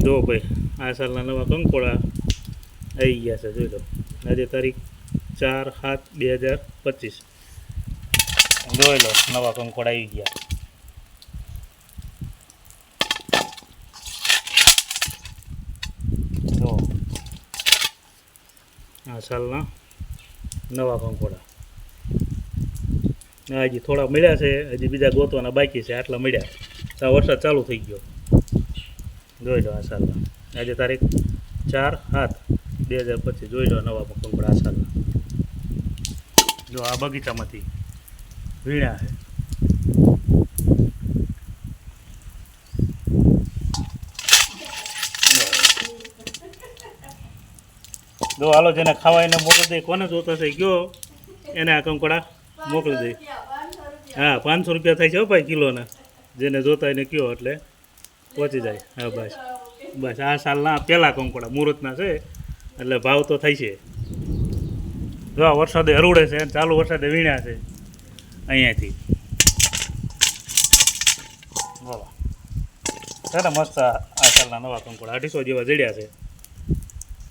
જો ભાઈ આ સાલના નવા કંકોડા આવી ગયા છે, જોઈ લો. આજે તારીખ ચાર સાત બે હજાર પચીસ. જોઈ લો, નવા કંકોડા આવી ગયા. જો. આ સાલના નવા કંકોડા. હજી થોડા મળ્યા છે, હજી બીજા ગોતવાના બાકી છે, આટલા મળ્યા. આ વરસાદ ચાલુ થઈ ગયો. જોઈ લો આ આજે તારીખ ચાર સાત બે હજાર પચીસ. જોઈ લો નવા કંકડા આ સાલના જો આ બગીચામાંથી વીણા છે. જો હાલો જેને ખાવા એને મોકલી દે. કોને જોતા છે ગયો. એને આ કંકડા મોકલી દઈ હા, પાંચસો રૂપિયા થાય છે ભાઈ કિલોના. જેને જોતા એને કયો એટલે. પહોંચી જાય. હા, બસ. બસ, આ સાલના પહેલા કંકોડા, મુહૂર્તના છે. એટલે ભાવ તો થઈ છે. જો વરસાદે હરુડે છે ચાલુ વરસાદે વીણ્યા છે અહીંયાથી. બોલો છે ને મસ્ત આ આ સાલના નવા કંકોડા, અઢીસો જેવા જડ્યા છે.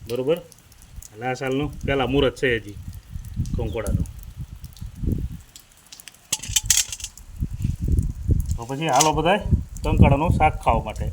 બરોબર? એટલે આ સાલનું પહેલાં મુહૂર્ત છે હજી કંકોડાનું. તો પછી હાલો બધાય. કંકડાનું શાક ખાવા માટે.